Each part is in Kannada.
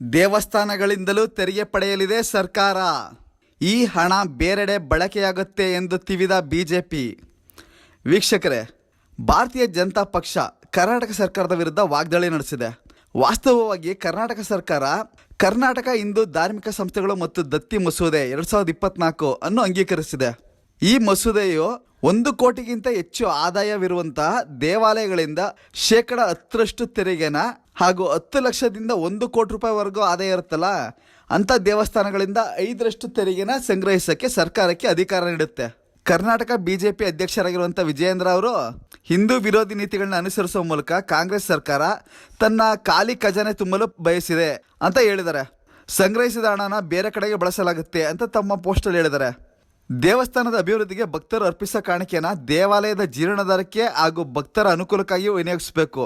ದೇವಸ್ಥಾನಗಳಿಂದಲೂ ತೆರಿಗೆ ಪಡೆಯಲಿದೆ ಸರ್ಕಾರ. ಈ ಹಣ ಬೇರೆಡೆ ಬಳಕೆಯಾಗುತ್ತೆ ಎಂದು ತಿವಿದ ಬಿಜೆಪಿ. ವೀಕ್ಷಕರೇ, ಭಾರತೀಯ ಜನತಾ ಪಕ್ಷ ಕರ್ನಾಟಕ ಸರ್ಕಾರದ ವಿರುದ್ಧ ವಾಗ್ದಾಳಿ ನಡೆಸಿದೆ. ವಾಸ್ತವವಾಗಿ ಕರ್ನಾಟಕ ಸರ್ಕಾರ ಕರ್ನಾಟಕ ಹಿಂದೂ ಧಾರ್ಮಿಕ ಸಂಸ್ಥೆಗಳು ಮತ್ತು ದತ್ತಿ ಮಸೂದೆ ಎರಡ್ ಸಾವಿರದ ಇಪ್ಪತ್ನಾಲ್ಕು ಅನ್ನು ಅಂಗೀಕರಿಸಿದೆ. ಈ ಮಸೂದೆಯು ಒಂದು ಕೋಟಿಗಿಂತ ಹೆಚ್ಚು ಆದಾಯವಿರುವಂತಹ ದೇವಾಲಯಗಳಿಂದ ಶೇಕಡ ಹತ್ತರಷ್ಟು ತೆರಿಗೆನ ಹಾಗೂ ಹತ್ತು ಲಕ್ಷದಿಂದ ಒಂದು ಕೋಟಿ ರೂಪಾಯಿವರೆಗೂ ಆದಾಯ ಇರುತ್ತಲ್ಲ, ಅಂಥ ದೇವಸ್ಥಾನಗಳಿಂದ ಐದರಷ್ಟು ತೆರಿಗೆನ ಸಂಗ್ರಹಿಸೋಕ್ಕೆ ಸರ್ಕಾರಕ್ಕೆ ಅಧಿಕಾರ ನೀಡುತ್ತೆ. ಕರ್ನಾಟಕ ಬಿಜೆಪಿ ಅಧ್ಯಕ್ಷರಾಗಿರುವಂಥ ವಿಜಯೇಂದ್ರ ಅವರು ಹಿಂದೂ ವಿರೋಧಿ ನೀತಿಗಳನ್ನ ಅನುಸರಿಸುವ ಮೂಲಕ ಕಾಂಗ್ರೆಸ್ ಸರ್ಕಾರ ತನ್ನ ಖಾಲಿ ಖಜಾನೆ ತುಂಬಲು ಬಯಸಿದೆ ಅಂತ ಹೇಳಿದ್ದಾರೆ. ಸಂಗ್ರಹಿಸಿದ ಹಣನ ಬೇರೆ ಕಡೆಗೆ ಬಳಸಲಾಗುತ್ತೆ ಅಂತ ತಮ್ಮ ಪೋಸ್ಟಲ್ಲಿ ಹೇಳಿದ್ದಾರೆ. ದೇವಸ್ಥಾನದ ಅಭಿವೃದ್ಧಿಗೆ ಭಕ್ತರು ಅರ್ಪಿಸೋ ಕಾಣಿಕೆಯನ್ನು ದೇವಾಲಯದ ಜೀರ್ಣೋದ್ಧಾರಕ್ಕೆ ಹಾಗೂ ಭಕ್ತರ ಅನುಕೂಲಕ್ಕಾಗಿ ವಿನಿಯೋಗಿಸಬೇಕು.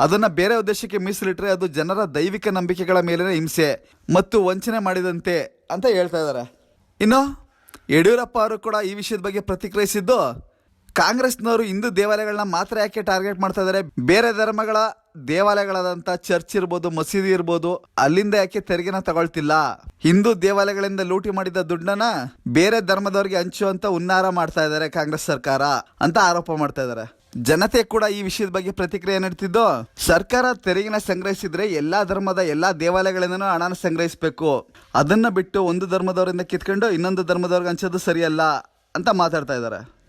ಅದನ್ನ ಬೇರೆ ಉದ್ದೇಶಕ್ಕೆ ಮೀಸಲಿಟ್ಟರೆ ಅದು ಜನರ ದೈವಿಕ ನಂಬಿಕೆಗಳ ಮೇಲಿನ ಹಿಂಸೆ ಮತ್ತು ವಂಚನೆ ಮಾಡಿದಂತೆ ಅಂತ ಹೇಳ್ತಾ ಇದ್ದಾರೆ ಇನ್ನು ಯಡಿಯೂರಪ್ಪ ಅವರು ಕೂಡ ಈ ವಿಷಯದ ಬಗ್ಗೆ ಪ್ರತಿಕ್ರಿಯಿಸಿದ್ದು, ಕಾಂಗ್ರೆಸ್ನವರು ಹಿಂದೂ ದೇವಾಲಯಗಳನ್ನ ಮಾತ್ರ ಯಾಕೆ ಟಾರ್ಗೆಟ್ ಮಾಡ್ತಾ ಇದ್ದಾರೆ ಬೇರೆ ಧರ್ಮಗಳ ದೇವಾಲಯಗಳಾದಂಥ ಚರ್ಚ್ ಇರ್ಬೋದು, ಮಸೀದಿ ಇರ್ಬೋದು, ಅಲ್ಲಿಂದ ಯಾಕೆ ತೆರಿಗೆನ ತಗೊಳ್ತಿಲ್ಲ? ಹಿಂದೂ ದೇವಾಲಯಗಳಿಂದ ಲೂಟಿ ಮಾಡಿದ ದುಡ್ಡನ್ನ ಬೇರೆ ಧರ್ಮದವರಿಗೆ ಹಂಚುವಂತ ಉನ್ನಾರ ಮಾಡ್ತಾ ಇದ್ದಾರೆ ಕಾಂಗ್ರೆಸ್ ಸರ್ಕಾರ ಅಂತ ಆರೋಪ ಮಾಡ್ತಾ ಇದ್ದಾರೆ ಜನತೆ ಕೂಡ ಈ ವಿಷಯದ ಬಗ್ಗೆ ಪ್ರತಿಕ್ರಿಯೆ ನೀಡ್ತಿದ್ದು? ಸರ್ಕಾರ ತೆರಿಗೆನ ಸಂಗ್ರಹಿಸಿದ್ರೆ ಎಲ್ಲಾ ಧರ್ಮದ ಎಲ್ಲಾ ದೇವಾಲಯಗಳಿಂದನೂ ಹಣನ ಸಂಗ್ರಹಿಸಬೇಕು. ಅದನ್ನ ಬಿಟ್ಟು ಒಂದು ಧರ್ಮದವರಿಂದ ಕಿತ್ಕೊಂಡು ಇನ್ನೊಂದು ಧರ್ಮದವ್ರಿಗೆ ಹಂಚೋದು ಸರಿಯಲ್ಲ ಅಂತ ಮಾತಾಡ್ತಾ ಇದ್ದಾರೆ.